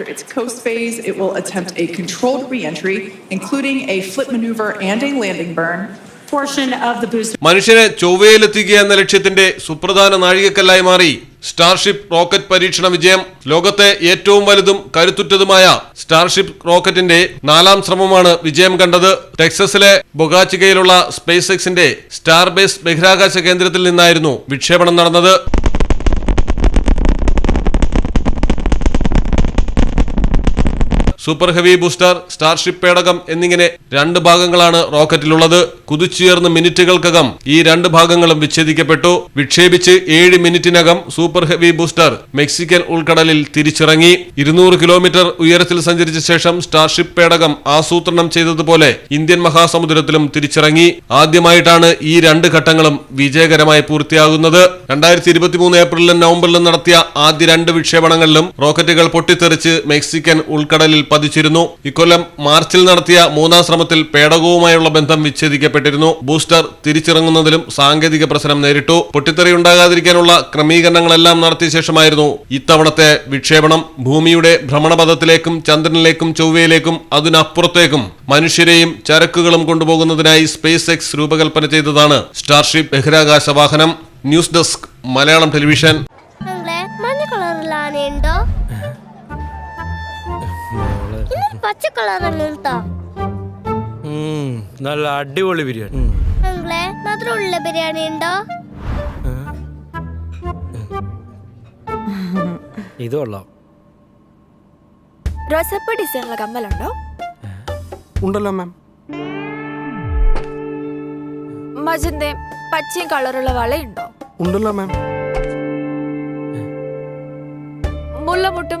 its coast phase, it will attempt a controlled reentry, including a flip maneuver and a landing burn. Portion of the booster മനുഷ്യനെ ചൊവ്വയിലെത്തിക്കുക എന്ന ലക്ഷ്യത്തിന്റെ സുപ്രധാന നാഴികക്കല്ലായി മാറി Starship rocket പരീക്ഷണ വിജയം. ലോകത്തെ ഏറ്റവും വലുതും കരുത്തുറ്റതുമായ സ്റ്റാർഷിപ്പ് റോക്കറ്റിന്റെ നാലാം ശ്രമമാണ് വിജയം കണ്ടത്. ടെക്സസിലെ ബൊഗാച്ചികയിലുള്ള സ്പേസ് എക്സിന്റെ സ്റ്റാർ ബേസ് ബഹിരാകാശ കേന്ദ്രത്തിൽ നിന്നായിരുന്നു വിക്ഷേപണം നടന്നത്. സൂപ്പർ ഹെവി ബൂസ്റ്റർ സ്റ്റാർഷിപ്പ് പേടകം എന്നിങ്ങനെ രണ്ട് ഭാഗങ്ങളാണ് റോക്കറ്റിലുള്ളത്. കുതിച്ചുയർന്ന മിനിറ്റുകൾക്കകം ഈ രണ്ട് ഭാഗങ്ങളും വിച്ഛേദിക്കപ്പെട്ടു. വിക്ഷേപിച്ച് ഏഴ് മിനിറ്റിനകം സൂപ്പർ ഹെവി ബൂസ്റ്റർ മെക്സിക്കൻ ഉൾക്കടലിൽ തിരിച്ചിറങ്ങി. ഇരുന്നൂറ് കിലോമീറ്റർ ഉയരത്തിൽ സഞ്ചരിച്ച ശേഷം സ്റ്റാർഷിപ്പ് പേടകം ആസൂത്രണം ചെയ്തതുപോലെ ഇന്ത്യൻ മഹാസമുദ്രത്തിലും തിരിച്ചിറങ്ങി. ആദ്യമായിട്ടാണ് ഈ രണ്ട് ഘട്ടങ്ങളും വിജയകരമായി പൂർത്തിയാകുന്നത്. രണ്ടായിരത്തി ഇരുപത്തിമൂന്ന് ഏപ്രിലിലും നവംബറിലും നടത്തിയ ആദ്യ രണ്ട് വിക്ഷേപണങ്ങളിലും റോക്കറ്റുകൾ പൊട്ടിത്തെറിച്ച് മെക്സിക്കൻ ഉൾക്കടലിൽ പതിച്ചിരുന്നു ഇക്കൊല്ലം മാർച്ചിൽ നടത്തിയ മൂന്നാം ശ്രമത്തിൽ പേടകവുമായുള്ള ബന്ധം വിച്ഛേദിക്കപ്പെട്ടിരുന്നു. ബൂസ്റ്റർ തിരിച്ചിറങ്ങുന്നതിലും സാങ്കേതിക പ്രശ്നം നേരിട്ടു. പൊട്ടിത്തെറി ഉണ്ടാകാതിരിക്കാനുള്ള ക്രമീകരണങ്ങളെല്ലാം നടത്തിയ ശേഷമായിരുന്നു ഇത്തവണത്തെ വിക്ഷേപണം. ഭൂമിയുടെ ഭ്രമണപഥത്തിലേക്കും ചന്ദ്രനിലേക്കും ചൊവ്വയിലേക്കും അതിനപ്പുറത്തേക്കും മനുഷ്യരെയും ചരക്കുകളും കൊണ്ടുപോകുന്നതിനായി സ്പേസ് എക്സ് രൂപകൽപ്പന ചെയ്തതാണ് സ്റ്റാർഷിപ്പ് ബഹിരാകാശ വാഹനം. News desk Malayalam television. മഞ്ഞ പച്ച കളറല്ലേ ഉണ്ടോ നല്ല അടിപൊളി ബിരിയാണി. നിങ്ങളെ മധുരമുള്ള ബിരിയാണി ഉണ്ടോ? ഇത് കൊള്ളാം. റോസപ്പ ഡിസൈനുള്ള കമ്മലുണ്ടോ? ഉണ്ടല്ലോ മാം. മജന്തയും പച്ചയും കളറുള്ള വളയുണ്ടോ? ഉണ്ടല്ലോ മാം. മുല്ലമുട്ടും